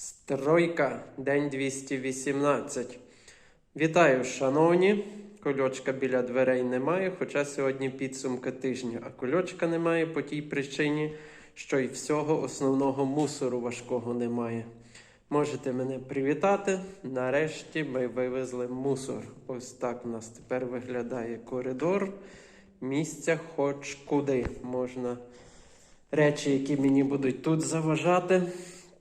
Стройка, день 218. Вітаю, шановні. Кольочка біля дверей немає, хоча сьогодні підсумка тижня, а кольочка немає по тій причині, що й всього основного мусору важкого немає. Можете мене привітати. Нарешті ми вивезли мусор. Ось так у нас тепер виглядає коридор. Місця хоч куди можна речі, які мені будуть тут заважати,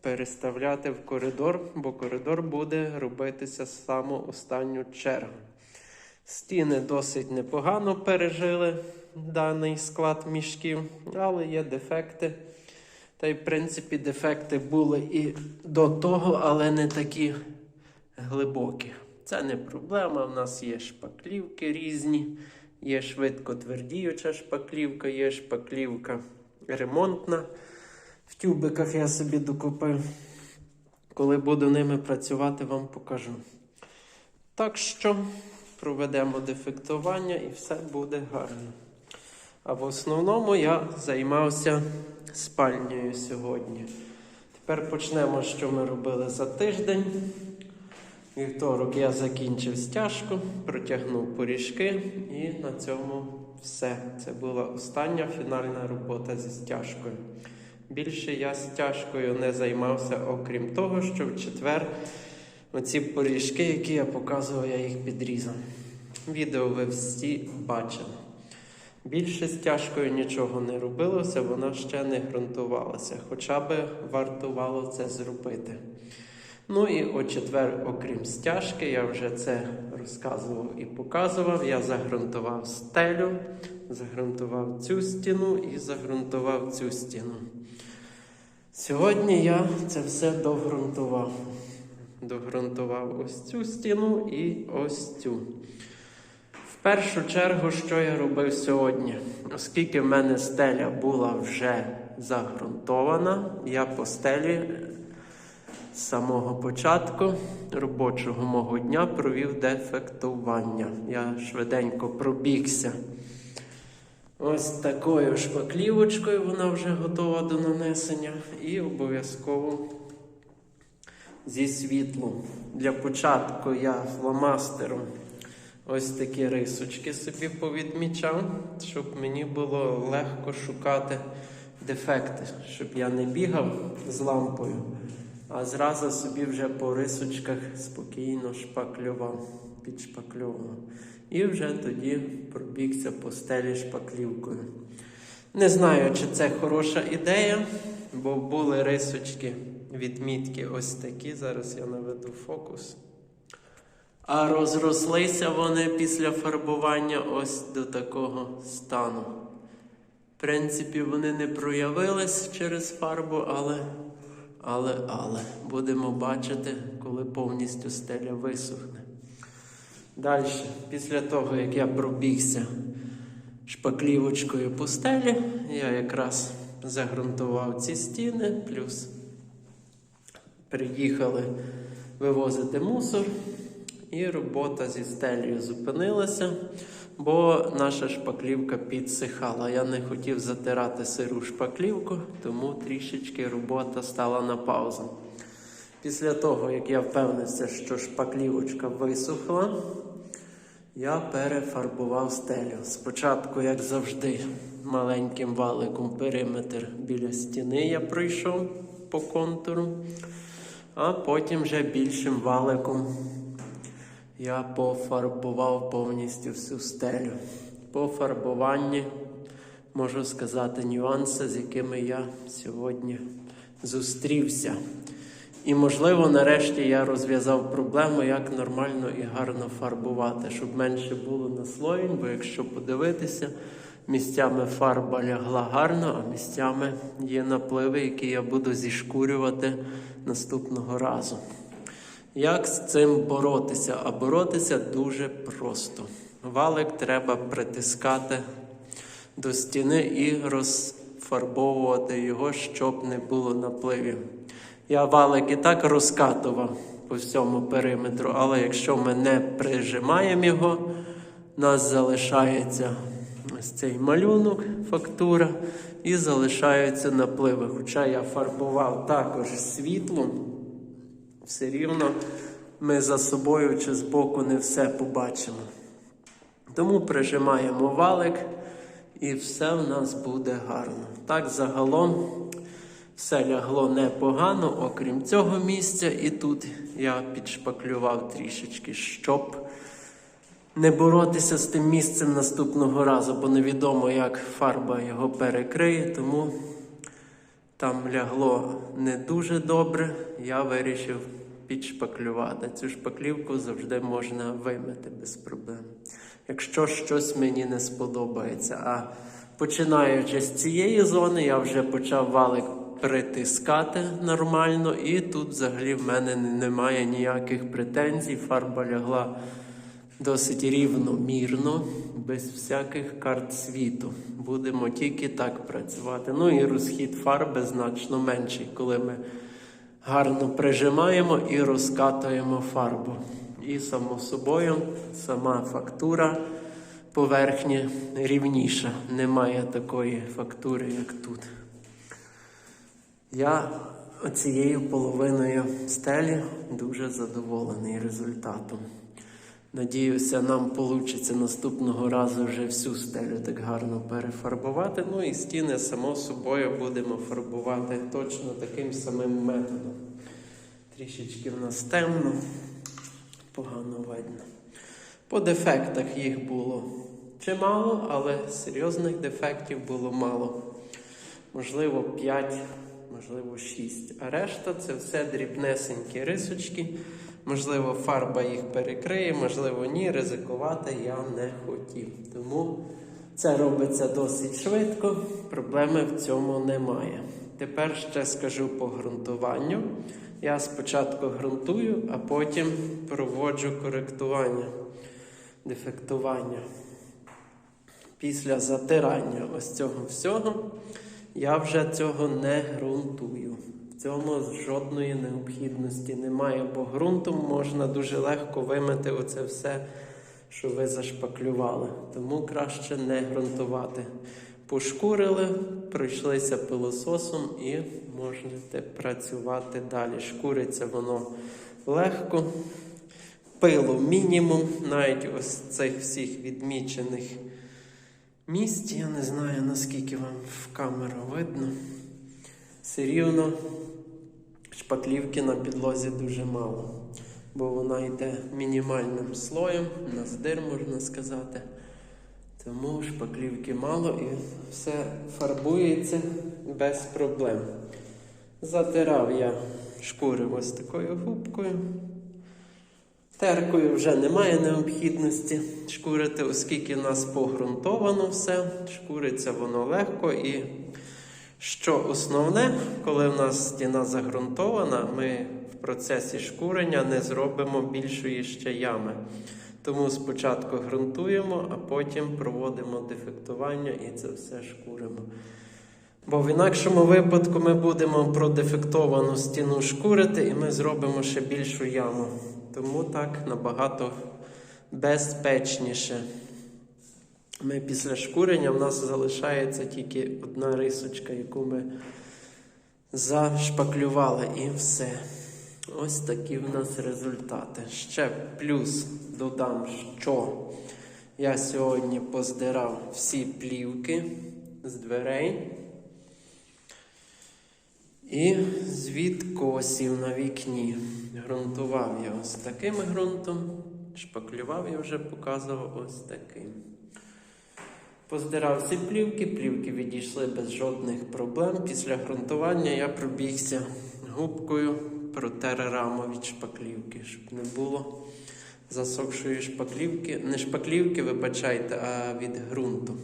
переставляти в коридор, бо коридор буде робитися саму останню чергу. Стіни досить непогано пережили даний склад мішків, але є дефекти. Та й, в принципі, дефекти були і до того, але не такі глибокі. Це не проблема. В нас є шпаклівки різні, є швидко твердіюча шпаклівка, є шпаклівка ремонтна. В тюбиках я собі докупив. Коли буду ними працювати, вам покажу. Так що проведемо дефектування і все буде гарно. А в основному я займався спальнею сьогодні. Тепер почнемо, що ми робили за тиждень. Вівторок я закінчив стяжку, протягнув поріжки і на цьому все. Це була остання фінальна робота зі стяжкою. Більше я стяжкою не займався, окрім того, що в четвер оці поріжки, які я показував, я їх підрізав. Відео ви всі бачили. Більше стяжкою нічого не робилося, вона ще не ґрунтувалася, хоча би вартувало це зробити. Ну і о четвер, окрім стяжки, я вже це розказував і показував. Я загрунтував стелю, загрунтував цю стіну і загрунтував цю стіну. Сьогодні я це все догрунтував. Догрунтував ось цю стіну і ось цю. В першу чергу, що я робив сьогодні? Оскільки в мене стеля була вже загрунтована, я по стелі з самого початку робочого мого дня провів дефектування. Я швиденько пробігся. Ось такою шпаклівочкою вона вже готова до нанесення. І обов'язково зі світлом. Для початку я фломастером ось такі рисочки собі повідмічав, щоб мені було легко шукати дефекти, щоб я не бігав з лампою, а зразу собі вже по рисочках спокійно шпаклював, підшпаклював. І вже тоді пробігся по стелі шпаклівкою. Не знаю, чи це хороша ідея, бо були рисочки, відмітки ось такі. Зараз я наведу фокус. А розрослися вони після фарбування ось до такого стану. В принципі, вони не проявились через фарбу, але, але, але будемо бачити, коли повністю стеля висохне. Далі, після того, як я пробігся шпаклівочкою по стелі, я якраз загрунтував ці стіни, плюс приїхали вивозити мусор, і робота зі стелею зупинилася, бо наша шпаклівка підсихала. Я не хотів затирати сиру шпаклівку, тому трішечки робота стала на паузу. Після того, як я впевнився, що шпаклівочка висохла, я перефарбував стелю. Спочатку, як завжди, маленьким валиком периметр біля стіни я пройшов по контуру, а потім вже більшим валиком я пофарбував повністю всю стелю. По фарбуванні можу сказати нюанси, з якими я сьогодні зустрівся. І, можливо, нарешті я розв'язав проблему, як нормально і гарно фарбувати, щоб менше було наслоєнь, бо якщо подивитися, місцями фарба лягла гарно, а місцями є напливи, які я буду зішкурювати наступного разу. Як з цим боротися? А боротися дуже просто. Валик треба притискати до стіни і розфарбовувати його, щоб не було напливів. Я валик і так розкатував по всьому периметру, але якщо ми не прижимаємо його, нас залишається ось цей малюнок, фактура, і залишаються напливи. Хоча я фарбував також світлом, все рівно ми за собою чи збоку не все побачимо. Тому прижимаємо валик і все в нас буде гарно. Так, загалом все лягло непогано, окрім цього місця, і тут я підшпаклював трішечки, щоб не боротися з тим місцем наступного разу, бо невідомо, як фарба його перекриє, тому там лягло не дуже добре. Я вирішив підшпаклювати. Цю шпаклівку завжди можна вимити без проблем. Якщо щось мені не сподобається. А починаючи з цієї зони, я вже почав валик притискати нормально, і тут взагалі в мене немає ніяких претензій. Фарба лягла досить рівномірно, без всяких карт світу. Будемо тільки так працювати. Ну і розхід фарби значно менший, коли ми гарно прижимаємо і розкатуємо фарбу. І само собою сама фактура поверхні рівніша. Немає такої фактури, як тут. Я оцією половиною стелі дуже задоволений результатом. Надіюся, нам вийде наступного разу вже всю стелю так гарно перефарбувати. Ну і стіни, само собою, будемо фарбувати точно таким самим методом. Трішечки в нас темно, погано видно. По дефектах їх було чимало, але серйозних дефектів було мало. Можливо, 5, можливо, 6. А решта це все дрібнесенькі рисочки. Можливо, фарба їх перекриє, можливо, ні. Ризикувати я не хотів. Тому це робиться досить швидко, проблеми в цьому немає. Тепер ще скажу по ґрунтуванню. Я спочатку ґрунтую, а потім проводжу коректування, дефектування. Після затирання ось цього всього я вже цього не ґрунтую. Цьому жодної необхідності немає, бо ґрунтом можна дуже легко вимити оце все, що ви зашпаклювали. Тому краще не ґрунтувати. Пошкурили, пройшлися пилососом і можете працювати далі. Шкуриться воно легко, пилу мінімум, навіть ось цих всіх відмічених місць. Я не знаю, наскільки вам в камеру видно. Все рівно шпаклівки на підлозі дуже мало, бо вона йде мінімальним слоєм, на здир, можна сказати. Тому шпаклівки мало і все фарбується без проблем. Затирав я шкури ось такою губкою. Теркою вже немає необхідності шкурити, оскільки в нас погрунтовано все, шкуриться воно легко і що основне, коли в нас стіна загрунтована, ми в процесі шкурення не зробимо більшої ще ями. Тому спочатку ґрунтуємо, а потім проводимо дефектування і це все шкуримо. Бо в інакшому випадку ми будемо продефектовану стіну шкурити і ми зробимо ще більшу яму. Тому так набагато безпечніше. Ми після шкурення в нас залишається тільки одна рисочка, яку ми зашпаклювали, і все. Ось такі в нас результати. Ще плюс додам, що я сьогодні поздирав всі плівки з дверей і з відкосів на вікні. Грунтував я ось таким ґрунтом, шпаклював я вже показував ось таким. Поздирав ці плівки, плівки відійшли без жодних проблем. Після ґрунтування я пробігся губкою, протер раму від шпаклівки, щоб не було засохшої шпаклівки. Не шпаклівки, вибачайте, а від ґрунту.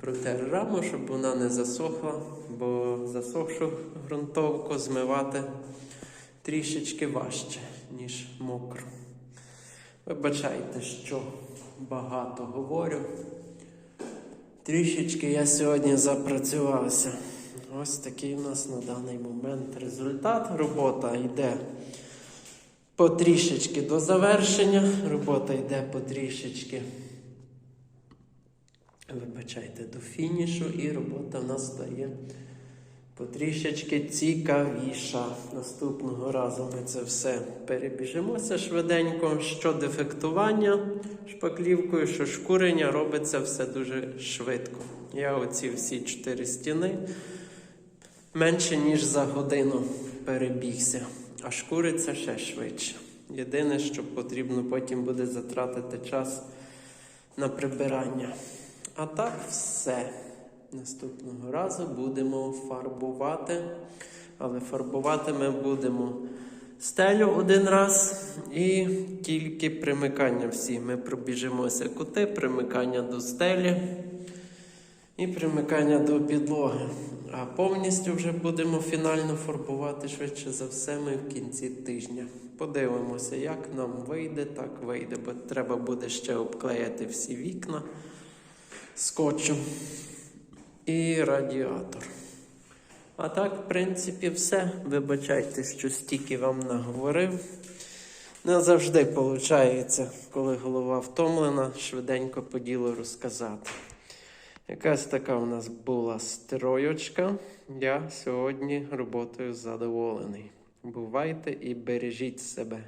Протер раму, щоб вона не засохла, бо засохшу ґрунтовку змивати трішечки важче, ніж мокру. Вибачайте, що багато говорю. Трішечки я сьогодні запрацювався. Ось такий у нас на даний момент результат. Робота йде потрішечки до завершення. Робота йде потрішечки, вибачайте, до фінішу, і робота в нас стає потрішечки цікавіша. Наступного разу ми це все перебіжимося швиденько. Що дефектування шпаклівкою, що шкурення, робиться все дуже швидко. Я оці всі чотири стіни менше ніж за годину перебігся, а шкуриться ще швидше. Єдине, що потрібно потім буде затратити час на прибирання. А так все. Наступного разу будемо фарбувати. Але фарбувати ми будемо стелю один раз і тільки примикання всі. Ми пробіжимося кути, примикання до стелі і примикання до підлоги. А повністю вже будемо фінально фарбувати швидше за все ми в кінці тижня. Подивимося, як нам вийде, так вийде, бо треба буде ще обклеїти всі вікна скотчем і радіатор. А так, в принципі, все. Вибачайте, що стільки вам наговорив. Не завжди виходить, коли голова втомлена, швиденько по ділу розказати. Якась така у нас була стройочка. Я сьогодні роботою задоволений. Бувайте і бережіть себе.